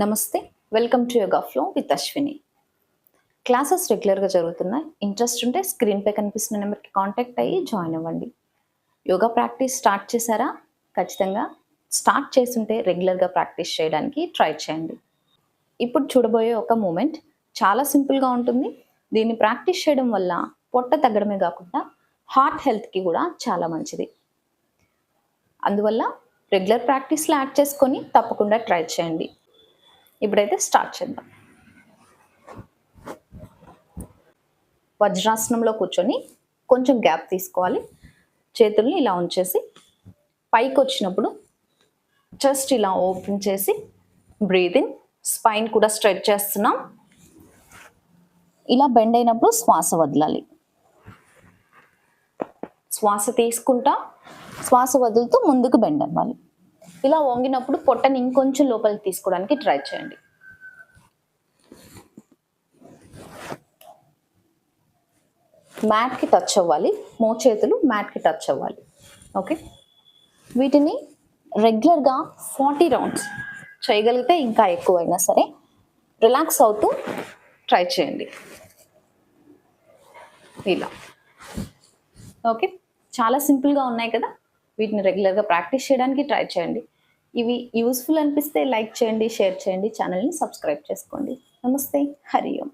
నమస్తే welcome to yoga flow with Ashwini. Classes రెగ్యులర్గా జరుగుతున్నాయి. ఇంట్రెస్ట్ ఉంటే స్క్రీన్పై కనిపిస్తున్న నెంబర్కి కాంటాక్ట్ అయ్యి జాయిన్ అవ్వండి. యోగా ప్రాక్టీస్ స్టార్ట్ చేశారా? ఖచ్చితంగా. స్టార్ట్ చేస్తుంటే రెగ్యులర్గా ప్రాక్టీస్ చేయడానికి ట్రై చేయండి. ఇప్పుడు చూడబోయే ఒక మూమెంట్ చాలా సింపుల్గా ఉంటుంది. దీన్ని ప్రాక్టీస్ చేయడం వల్ల పొట్ట తగ్గడమే కాకుండా హార్ట్ హెల్త్కి కూడా చాలా మంచిది. అందువల్ల రెగ్యులర్ ప్రాక్టీస్లో యాడ్ చేసుకొని తప్పకుండా ట్రై చేయండి. ఇప్పుడైతే స్టార్ట్ చేద్దాం. వజ్రాసనంలో కూర్చొని కొంచెం గ్యాప్ తీసుకోవాలి. చేతుల్ని ఇలా ఉంచేసి పైకి వచ్చినప్పుడు చెస్ట్ ఇలా ఓపెన్ చేసి బ్రీదింగ్ స్పైన్ కూడా స్ట్రెచ్ చేస్తున్నాం. ఇలా బెండ్ అయినప్పుడు శ్వాస వదలాలి. శ్వాస తీసుకుంటా శ్వాస వదులుతూ ముందుకు బెండ్ అవ్వాలి. ఇలా వంగినప్పుడు పొట్టని ఇంకొంచెం లోపలికి తీసుకోవడానికి ట్రై చేయండి. మ్యాట్కి టచ్ అవ్వాలి. మోచేతులు మ్యాట్కి టచ్ అవ్వాలి. ఓకే? వీటిని రెగ్యులర్గా ఫార్టీ రౌండ్స్ చేయగలిగితే ఇంకా ఎక్కువైనా సరే రిలాక్స్ అవుతూ ట్రై చేయండి. ఇలా. ఓకే? చాలా సింపుల్గా ఉన్నాయి కదా. వీటిని రెగ్యులర్గా ప్రాక్టీస్ చేయడానికి ట్రై చేయండి. ఇవి యూస్ఫుల్ అనిపిస్తే లైక్ చేయండి షేర్ చేయండి ఛానల్ని సబ్స్క్రైబ్ చేసుకోండి. నమస్తే. హరి ఓం.